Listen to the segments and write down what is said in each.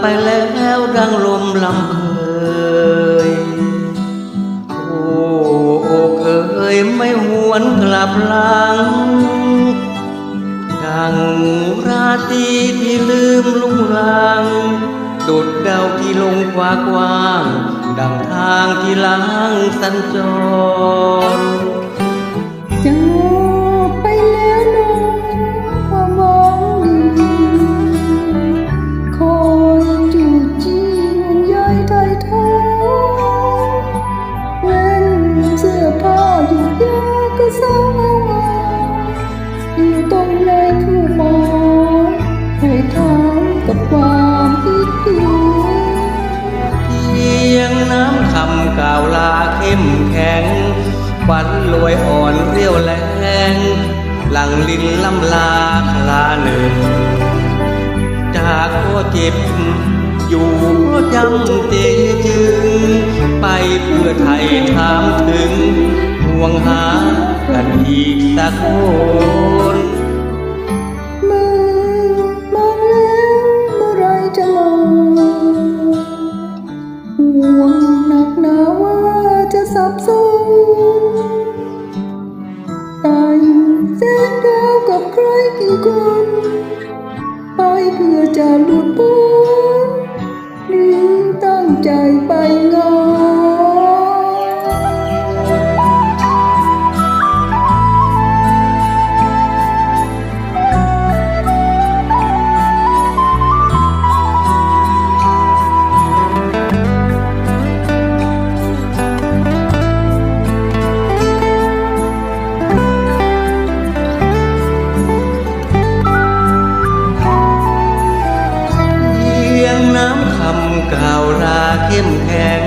ไปแล้วดังลมลำเพยโอ้โอเคยไม่หวนกลับหลัง ดังราตรีที่ลืมลุงลังดุดดาวที่ลงกว้ากว้าง ดังทางที่ล้างสัญจร ฝันลอยอ่อนเรียวแรงหลังลิ้นลำลาคลาหนึ่ง จากก็เจ็บ อยู่ก็จำเจจึง ไปเพื่อไทยถามถึงห่วงหากันอีกสักคน กันไปเพื่อจะหลุดพ้นหรือตั้งใจไปงานำกล่าเข้มแข็ง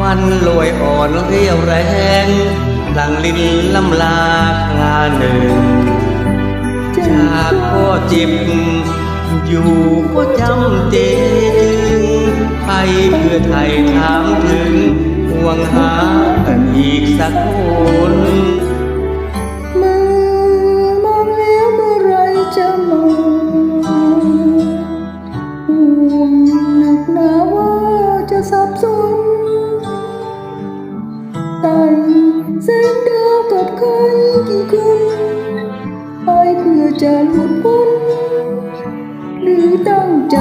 วันลอยอ่อนเรียวแรงหลังลินลำลาคลาหนึ่ง จากก็จ็บอยู่ก็จำเจจึงไปเพื่อไทยถามถึงห่วงหากันอีกสักคน ครกี่คนไปเพื่อจะหลุดพ้นหรือตั้งใจ